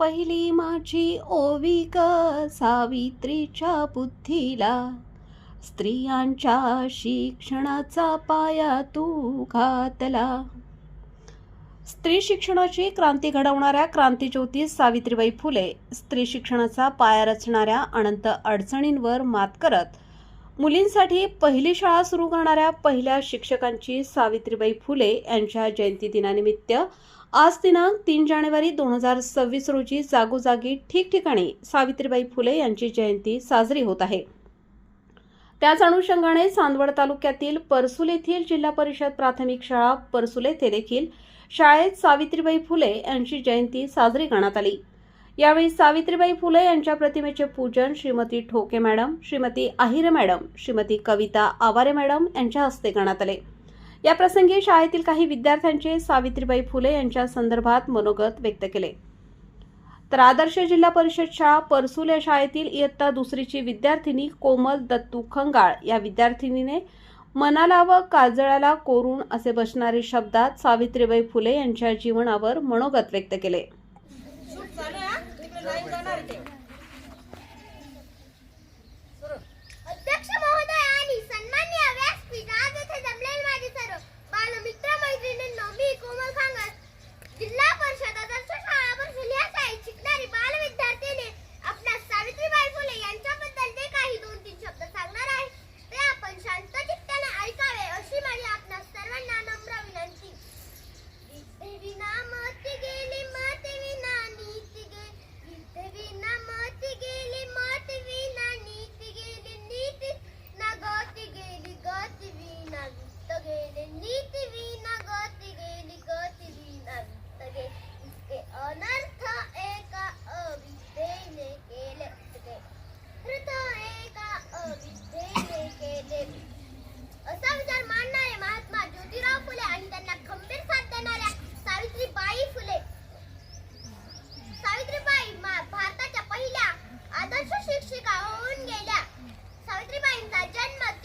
पहिली माझी ओवी ग सावित्रीच्या बुद्धीला. स्त्रियांच्या शिक्षणाचा पाया तू घातला. स्त्री शिक्षणाची क्रांती घडवणाऱ्या क्रांतीज्योती सावित्रीबाई फुले स्त्री शिक्षणाचा पाया रचणाऱ्या अनंत अडचणींवर मात करत मुलींसाठी पहिली शाळा सुरू करणाऱ्या पहिल्या शिक्षकांची सावित्रीबाई फुले यांच्या जयंती दिनानिमित्त आज दिनांक तीन जानेवारी दोन हजार सव्वीस रोजी जागोजागी ठिकठिकाणी सावित्रीबाई फुले यांची जयंती साजरी होत आहे. त्याच अनुषंगाने चांदवड तालुक्यातील परसुल येथील जिल्हा परिषद प्राथमिक शाळा परसुल येथे देखील शाळेत सावित्रीबाई फुले यांची जयंती साजरी करण्यात आली. यावेळी सावित्रीबाई फुले यांच्या प्रतिमेचे पूजन श्रीमती ठोके madam Shrimati Ahire madam Shrimati Kavita Aware madam यांच्या हस्ते करण्यात आले. या प्रसंगी शाळेतील काही विद्यार्थ्यांचे सावित्रीबाई फुले यांच्या संदर्भात मनोगत व्यक्त केले. तर आदर्श जिल्हा परिषद शाळा परसूल या शाळेतील इयत्ता दुसरीची विद्यार्थिनी कोमल दत्तू खंगाळ या विद्यार्थिनीने मनाला व काजळाला कोरून असे बसणारे शब्दात सावित्रीबाई फुले यांच्या जीवनावर मनोगत व्यक्त केले. सावित्रीबाईंचा जन्म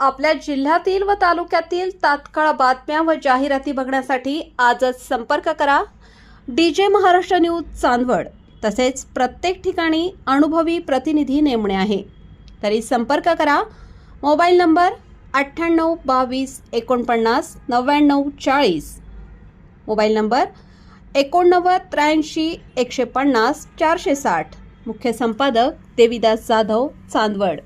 आपल्या जिल्ह्यातील व तालुक्यातील तात्काळ बातम्या व जाहिराती बघण्यासाठी आजच संपर्क करा. D J Maharashtra news Chandwad. तसेच प्रत्येक ठिकाणी अनुभवी प्रतिनिधी नेमणे आहे. तरी संपर्क करा. मोबाईल नंबर अठ्ठ्याण्णव बावीस एकोणपन्नास नव्याण्णव चाळीस. मोबाईल नंबर एकोणनव्वद त्र्याऐंशी एकशे पन्नास चारशे साठ. मुख्य संपादक देविदास जाधव चांदवड.